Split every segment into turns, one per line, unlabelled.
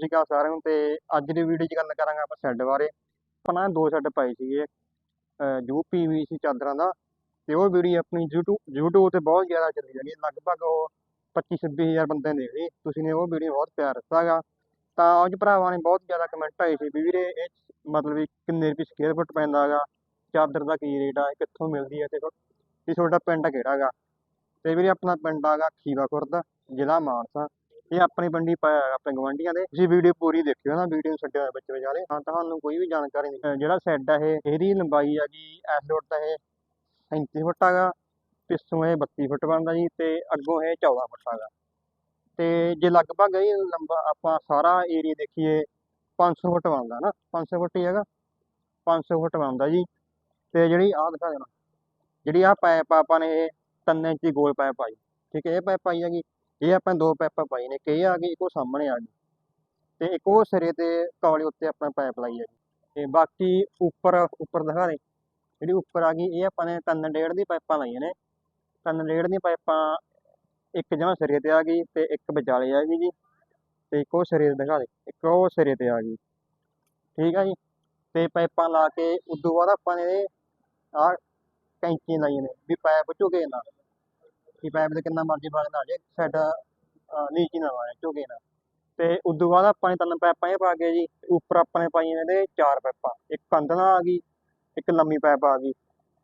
ਸਤਿ ਸ਼੍ਰੀ ਅਕਾਲ ਸਾਰਿਆਂ ਨੂੰ ਤੇ ਅੱਜ ਦੀ ਵੀਡੀਓ 'ਚ ਗੱਲ ਕਰਾਂਗੇ ਆਪਾਂ ਸ਼ੈੱਡ ਬਾਰੇ। ਆਪਣਾ ਦੋ ਸ਼ੈੱਡ ਪਾਈ ਸੀਗੇ ਯੂ ਪੀਵੀਸੀ ਚਾਦਰਾਂ ਦਾ ਤੇ ਉਹ ਵੀਡੀਓ ਆਪਣੀ YouTube YouTube ਤੇ ਬਹੁਤ ਜ਼ਿਆਦਾ ਚੱਲੀ ਜਾਂਦੀ ਹੈ ਲਗਭਗ ਉਹ 25 26000 ਬੰਦੇ ਨੇ ਦੇਖੀ ਤੁਸੀਂ ਨੇ ਉਹ ਵੀਡੀਓ ਬਹੁਤ ਪਿਆਰ ਦਿੱਤਾਗਾ ਤਾਂ ਅੱਜ ਭਰਾਵਾਂ ਨੇ ਬਹੁਤ ਜ਼ਿਆਦਾ ਕਮੈਂਟ ਆਏ ਸੀ ਵੀ ਵੀਰੇ ਇਹ ਮਤਲਬ ਕਿੰਨੇ ਰੁਪਏ ਸਕੁਅਰ ਫੁੱਟ ਪੈਂਦਾ ਹੈਗਾ, ਚਾਦਰ ਦਾ ਕੀ ਰੇਟ ਆ ਕਿੱਥੋਂ ਮਿਲਦੀ ਹੈ ਤੇ ਤੁਹਾਡਾ ਪਿੰਡ ਕਿਹੜਾ ਹੈਗਾ? ਤੇ ਵੀਰੇ ਆਪਣਾ ਪਿੰਡ ਹੈਗਾ ਖੀਵਾ ਖੁਰਦ ਜ਼ਿਲ੍ਹਾ ਮਾਨਸਾ। ਇਹ ਆਪਣੀ ਪਿੰਡੀ ਪਾਇਆ ਹੈਗਾ ਆਪਣੇ ਗਵਾਂਢੀਆਂ ਦੇ। ਤੁਸੀਂ ਵੀਡੀਓ ਪੂਰੀ ਦੇਖਿਓ ਨਾ, ਵੀਡੀਓ ਛੱਡਿਆ ਹੋਇਆ ਵਿੱਚ ਵਿਚਾਲੇ। ਹਾਂ, ਤੁਹਾਨੂੰ ਕੋਈ ਵੀ ਜਾਣਕਾਰੀ ਨਹੀਂ। ਜਿਹੜਾ ਸ਼ੈੱਡ ਆ ਇਹ, ਇਹਦੀ ਲੰਬਾਈ ਹੈਗੀ ਇਸ ਰੋਡ ਤਾਂ ਇਹ 37 ਫੁੱਟ ਹੈਗਾ। ਪਿੱਛੋਂ ਇਹ 32 ਫੁੱਟ ਬਣਦਾ ਜੀ ਤੇ ਅੱਗੋਂ ਇਹ 14 ਫੁੱਟ ਹੈਗਾ। ਤੇ ਜੇ ਲਗਭਗ ਇਹ ਲੰਬਾ, ਆਪਾਂ ਸਾਰਾ ਏਰੀਆ ਦੇਖੀਏ 500 ਫੁੱਟ ਬਣਦਾ ਨਾ। 500 ਫੁੱਟ ਹੀ ਹੈਗਾ। 500 ਫੁੱਟ ਬਣਦਾ ਜੀ। ਤੇ ਜਿਹੜੀ ਆਹ ਦਿਖਾ ਦੇਣਾ। ਜਿਹੜੀ ਆਹ ਪਾਇਪ ਆਪਾਂ ਨੇ ਇਹ 3 ਇੰਚੀ ਗੋਲ ਪਾਈਪ ਪਾਈ ਠੀਕ ਹੈ, ਇਹ ਪਾਇਪ ਪਾਈ ਹੈਗੀ। ਇਹ ਆਪਾਂ ਦੋ ਪਾਈਪਾਂ ਪਾਈ ਨੇ ਕਿ ਆ ਗਈ, ਇੱਕ ਉਹ ਸਾਹਮਣੇ ਆ ਗਈ। ਤੇ ਇੱਕ ਉਹ ਸਿਰੇ ਤੇ ਕੌਲੇ ਉੱਤੇ ਆਪਣਾ ਪਾਈਪ ਲਾਈ ਹੈ ਤੇ ਬਾਕੀ ਉੱਪਰ ਉੱਪਰ ਦਿਖਾ ਦੇ। ਜਿਹੜੀ ਉੱਪਰ ਆ ਗਈ, ਇਹ ਆਪਾਂ ਨੇ ਤਿੰਨ ਡੇਢ ਦੀ ਪਾਈਪਾਂ ਲਾਈਆਂ ਨੇ। ਤਿੰਨ ਡੇਢ ਦੀਆਂ ਪਾਈਪਾਂ, ਇੱਕ ਜਮਾਂ ਸਿਰੇ ਤੇ ਆ ਗਈ ਤੇ ਇੱਕ ਵਿਚਾਲੇ ਆ ਗਈ ਜੀ। ਤੇ ਇੱਕ ਉਹ ਸਿਰੇ ਤੇ ਦਿਖਾ ਦੇ, ਇੱਕ ਉਹ ਸਿਰੇ ਤੇ ਆ ਗਈ। ਠੀਕ ਆ ਜੀ? ਤੇ ਪਾਈਪਾਂ ਲਾ ਕੇ, ਉਦੋਂ ਬਾਅਦ ਆਪਾਂ ਨੇ ਆਹ ਕੈਂਚੀਆਂ ਲਾਈਆਂ ਨੇ, ਵੀ ਪਾਈਪ ਝੁਕੇ ਨਾ ਕਿ ਪਾਈਪ ਦੇ ਕਿੰਨਾ ਮਰਜ਼ੀ ਵਗਦਾ ਆ ਜੇ ਸਾਡਾ ਨੀਚ ਨਾ ਆਏ ਝੁਕੇ ਨਾ ਤੇ ਉਦੋਂ ਬਾਅਦ ਆਪਾਂ ਨੇ ਤਿੰਨ ਪੈਪਾਂ ਇਹ ਪਾ ਕੇ ਜੀ, ਉੱਪਰ ਆਪਾਂ ਨੇ ਪਾਈਆਂ ਇਹਦੇ ਚਾਰ ਪਾਈਪਾਂ ਇੱਕ ਕੰਧ ਨਾਲ ਆ ਗਈ, ਇੱਕ ਲੰਮੀ ਪਾਈਪ ਆ ਗਈ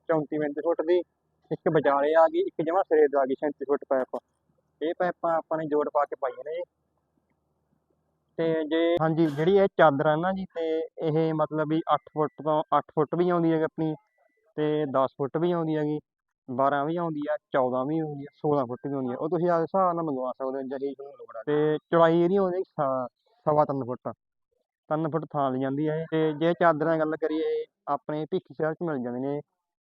34 ਮਿੰਟ ਫੁੱਟ ਦੀ, ਇੱਕ ਵਿਚਾਲੇ ਆ ਗਈ, ਇੱਕ ਜਮਾਂ ਸਿਰੇ ਤੇ ਆ ਗਈ 37 ਫੁੱਟ ਪਾਈਪ ਇਹ ਪੈਪਾਂ ਆਪਾਂ ਨੇ ਜੋੜ ਪਾ ਕੇ ਪਾਈਆਂ ਨੇ ਜੀ। ਤੇ ਜੇ, ਹਾਂਜੀ, ਜਿਹੜੀ ਇਹ ਚਾਦਰ ਆ ਨਾ ਜੀ, ਤੇ ਇਹ ਮਤਲਬ ਵੀ 8 ਫੁੱਟ ਤੋਂ 8 ਫੁੱਟ ਵੀ ਆਉਂਦੀ ਹੈ ਆਪਣੀ, ਤੇ 10 ਫੁੱਟ ਵੀ ਆਉਂਦੀ ਹੈਗੀ। 12 ਵੀ ਆਉਂਦੀ ਆ 14 ਵੀ ਆਉਂਦੀ ਆ 16 ਫੁੱਟ ਵੀ ਆਉਂਦੀ ਆ। ਉਹ ਤੁਸੀਂ ਆਪਦੇ ਹਿਸਾਬ ਨਾਲ ਮੰਗਵਾ ਸਕਦੇ ਹੋ ਜਿਹੜੀ ਤੁਹਾਨੂੰ ਲੋੜ ਆ ਤੇ ਚੌੜਾਈ ਇਹਦੀ ਆਉਂਦੀ ਸਾ- ਸਵਾ ਤਿੰਨ ਫੁੱਟ। ਤਿੰਨ ਫੁੱਟ ਥਾਂ ਲਈ ਜਾਂਦੀ ਹੈ ਤੇ ਜੇ ਚਾਦਰਾਂ ਦੀ ਗੱਲ ਕਰੀਏ, ਆਪਣੇ ਭਿੱਖੀ ਸ਼ਹਿਰ 'ਚ ਮਿਲ ਜਾਂਦੇ ਨੇ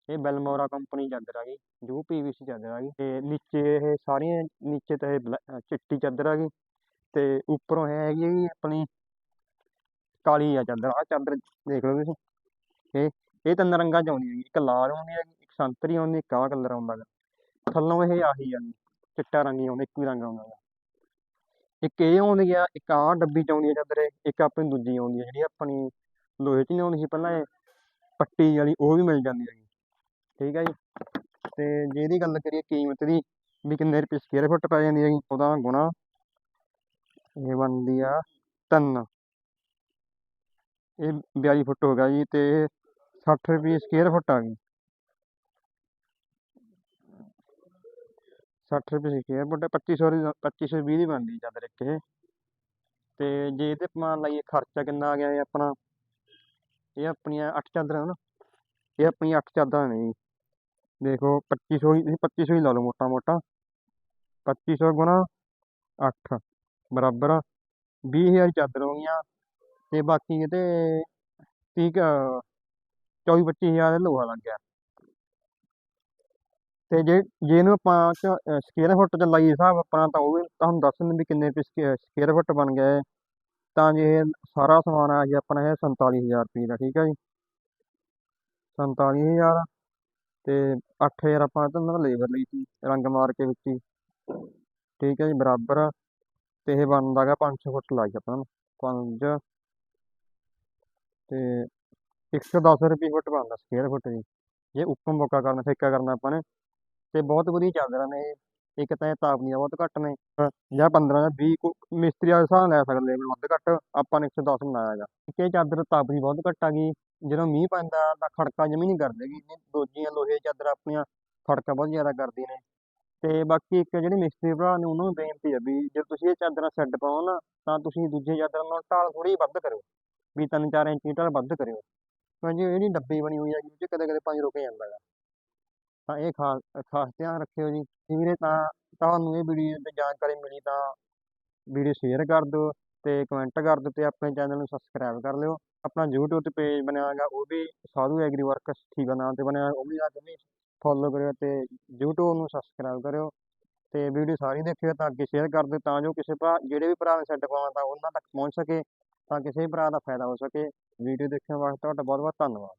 ਇਹ। ਬੈਲਮੋਰਾ ਕੰਪਨੀ ਚਾਦਰ ਆ ਗਈ ਯੂ ਪੀਵੀਸੀ ਚਾਦਰ ਆ ਗਈ। ਤੇ ਨੀਚੇ ਇਹ ਸਾਰੀਆਂ, ਨੀਚੇ ਤੇ ਇਹ ਬਲੈ- ਚਿੱਟੀ ਚਾਦਰ ਆ ਗਈ। ਤੇ ਉੱਪਰੋਂ ਇਹ ਹੈਗੀ ਜੀ ਆਪਣੀ ਕਾਲੀ ਆ ਚਾਦਰ। ਆ ਚਾਦਰ ਦੇਖ ਲਓ ਤੁਸੀਂ। ਇਹ ਇਹ ਤਿੰਨ ਰੰਗਾਂ 'ਚ ਆਉਂਦੀ ਹੈਗੀ ਇੱਕ ਲਾਲ ਆਉਂਦੀ ਹੈਗੀ ਸੰਤਰੀ ਆਉਂਦੀ ਇੱਕ ਆਹ ਕਲਰ ਆਉਂਦਾ ਗਾ। ਥੱਲੋਂ ਇਹ ਆਹੀ ਆ, ਚਿੱਟਾ ਰੰਗ ਹੀ ਆਉਂਦਾ, ਇੱਕੋ ਹੀ ਰੰਗ ਆਉਂਦਾ ਗਾ। ਇੱਕ ਇਹ ਆਉਂਦੀ ਆ, ਇੱਕ ਆਹ ਡੱਬੀ 'ਚ ਆਉਂਦੀ ਆ ਚਾਦਰ ਇੱਕ ਆਪਣੀ ਦੂਜੀ ਆਉਂਦੀ ਆ, ਜਿਹੜੀ ਆਪਣੀ ਲੋਹੇ 'ਚ ਨਹੀਂ ਆਉਂਦੀ ਸੀ ਪਹਿਲਾਂ ਇਹ, ਪੱਟੀ ਵਾਲੀ, ਉਹ ਵੀ ਮਿਲ ਜਾਂਦੀ ਹੈਗੀ। ਠੀਕ ਹੈ ਜੀ? ਤੇ ਜੇ ਗੱਲ ਕਰੀਏ ਕੀਮਤ ਦੀ, ਵੀ ਕਿੰਨੇ ਰੁਪਏ ਸਕੁਅਰ ਫੁੱਟ ਪੈ ਜਾਂਦੀ ਹੈਗੀ, ਉਹਦਾ ਗੁਣਾ ਇਹ ਬਣਦੀ ਆ ਤਿੰਨ। ਇਹ 42 ਫੁੱਟ ਹੋ ਗਿਆ ਜੀ, ਤੇ 60 ਰੁਪਏ ਸਕੁਅਰ ਫੁੱਟ ਆ ਗਈ। 60 ਰੁਪਏ ਸਕੁਅਰ ਫੁੱਟ 2500 ਦੀ 2520 ਦੀ ਬਣਦੀ ਚਾਦਰ ਇੱਕ ਇਹ। ਤੇ ਜੇ ਇਹਦੇ ਆਪਾਂ ਲਾਈਏ ਖਰਚਾ ਕਿੰਨਾ ਆ ਗਿਆ ਇਹ ਆਪਣਾ? ਇਹ ਆਪਣੀਆਂ ਅੱਠ ਚਾਦਰਾਂ ਨਾ, ਇਹ ਆਪਣੀਆਂ 8 ਚਾਦਰਾਂ ਨੇ ਜੀ। ਦੇਖੋ 2500 ਹੀ 2500 ਹੀ ਲਾ ਲਓ ਮੋਟਾ ਮੋਟਾ। 2500 ਗੁਣਾ ਅੱਠ, ਬਰਾਬਰ ਵੀਹ ਹਜ਼ਾਰ ਚਾਦਰ ਹੋ ਗਈਆਂ, ਤੇ ਬਾਕੀ ਇਹਦੇ ਠੀਕ 24 25000 ਦਾ ਲੋਹਾ ਲੱਗ ਗਿਆ। ਤੇ ਜੇ ਜੇ ਇਹਨੂੰ ਆਪਾਂ ਸਕੁਅਰ ਫੁੱਟ ਚ ਲਾਈਏ ਹਿਸਾਬ ਆਪਣਾ, ਤਾਂ ਉਹ ਵੀ ਤੁਹਾਨੂੰ ਦੱਸ ਦਿੰਦੇ ਵੀ ਕਿੰਨੇ ਰੁਪਏ ਸਕੁਅਰ ਫੁੱਟ ਬਣ ਗਿਆ ਇਹ। ਤਾਂ ਜੇ ਇਹ ਸਾਰਾ ਸਮਾਨ ਆ ਜੀ ਆਪਣਾ ਇਹ 47000 ਰੁਪਏ ਦਾ, ਠੀਕ ਹੈ ਜੀ? 47000 ਤੇ 8000 ਆਪਾਂ ਤਾਂ ਲੇਬਰ ਲਈ ਸੀ, ਰੰਗ ਮਾਰ ਕੇ ਵਿੱਚ ਹੀ। ਠੀਕ ਹੈ ਜੀ, ਬਰਾਬਰ ਤੇ ਇਹ ਬਣਦਾ ਗਾ 500 ਫੁੱਟ ਲਾਈ ਆਪਾਂ ਨੂੰ 5 ਤੇ 110 ਰੁਪਏ ਫੁੱਟ ਬਣਦਾ ਸਕੁਅਰ ਫੁੱਟ ਜੀ। ਜੇ ਉੱਪਰ ਮੌਕਾ ਕਰਨਾ, ਠੇਕਾ ਕਰਨਾ ਆਪਾਂ ਨੇ ਤੇ ਬਹੁਤ ਵਧੀਆ ਚਾਦਰਾਂ ਨੇ ਇਹ। ਇੱਕ ਤਾਂ ਇਹ ਤਾਪਨੀਆਂ ਬਹੁਤ ਘੱਟ ਨੇ। ਜਾਂ 15 ਜਾਂ 20 ਕੁ ਮਿਸਤਰੀ ਵਾਲੇ ਹਿਸਾਬ ਨਾਲ ਲੈ ਸਕਦੇ ਲੇਬਰ ਵੱਧ ਘੱਟ ਆਪਾਂ ਨੇ 110 ਬਣਾਇਆ ਹੈਗਾ। ਇੱਕ ਇਹ ਚਾਦਰ ਤਾਪਨੀ ਬਹੁਤ ਘੱਟ ਆ ਗਈ। ਜਦੋਂ ਮੀਂਹ ਪੈਂਦਾ ਤਾਂ ਖੜਕਾ ਜਮੀ ਨਹੀਂ ਕਰਦੇ ਗੀ ਦੂਜੀਆਂ ਲੋਹੇ ਚਾਦਰਾਂ ਆਪਣੀਆਂ ਖੜਕਾ ਬਹੁਤ ਜ਼ਿਆਦਾ ਕਰਦੀਆਂ ਨੇ। ਤੇ ਬਾਕੀ ਇੱਕ ਜਿਹੜੇ ਮਿਸਤਰੀ ਭਰਾ ਨੇ ਉਹਨਾਂ ਨੂੰ ਬੇਨਤੀ ਹੈ ਵੀ ਜੇ ਤੁਸੀਂ ਇਹ ਚਾਦਰਾਂ ਸੈੱਟ ਪਾਓ ਨਾ ਤਾਂ ਤੁਸੀਂ ਦੂਜੀਆਂ ਚਾਦਰਾਂ ਨਾਲੋਂ ਢਾਲ ਥੋੜੀ ਵੱਧ ਕਰਿਓ। ਵੀ ਤਿੰਨ ਚਾਰ ਇੰਚ ਦੀ ਢਾਲ ਵੱਧ ਕਰਿਓ। ਕਿਉਂਕਿ ਜਿਹੜੀ ਡੱਬੀ ਬਣੀ ਹੋਈ ਹੈਗੀ ਉਹ 'ਚ ਕਦੇ ਕਦੇ ਪਾਣੀ ਰੁਕ ਜਾਂਦਾ ਗਾ ਤਾਂ ਇਹ ਖਾਸ ਖਾਸ ਧਿਆਨ ਰੱਖਿਓ ਜੀ। ਵੀਰੇ, ਤਾਂ ਤੁਹਾਨੂੰ ਇਹ ਵੀਡੀਓ ਤੇ ਜਾਣਕਾਰੀ ਮਿਲੀ ਤਾਂ ਵੀਡੀਓ ਸ਼ੇਅਰ ਕਰ ਦਿਓ ਤੇ ਕਮੈਂਟ ਕਰ ਦਿਓ ਤੇ ਆਪਣੇ ਚੈਨਲ ਨੂੰ ਸਬਸਕ੍ਰਾਈਬ ਕਰ ਲਿਓ। ਆਪਣਾ YouTube ਤੇ ਪੇਜ ਬਣਿਆ ਹੋਇਆ ਉਹ ਵੀ ਸਾਧੂ ਐਗਰੀ ਵਰਕਸ ਠੀਕਾ ਨਾਮ ਤੇ ਬਣਿਆ ਉਹ ਵੀ ਜਾ ਕੇ ਵੀ ਫੋਲੋ ਕਰਿਓ ਤੇ YouTube ਨੂੰ ਸਬਸਕ੍ਰਾਈਬ ਕਰਿਓ ਤੇ ਵੀਡੀਓ ਸਾਰੀ ਦੇਖਿਓ ਤਾਂ ਅੱਗੇ ਸ਼ੇਅਰ ਕਰ ਦਿਓ ਤਾਂ ਜੋ ਕਿਸੇ ਭਰਾ, ਜਿਹੜੇ ਵੀ ਭਰਾ ਨੇ ਸੈੱਟ ਪਾਉਣਾ ਤਾਂ ਉਹਨਾਂ ਤੱਕ ਪਹੁੰਚ ਸਕੇ, ਤਾਂ ਕਿਸੇ ਵੀ ਭਰਾ ਦਾ ਫਾਇਦਾ ਹੋ ਸਕੇ। ਵੀਡੀਓ ਦੇਖਣ ਵਾਸਤੇ ਤੁਹਾਡਾ ਬਹੁਤ ਬਹੁਤ ਧੰਨਵਾਦ।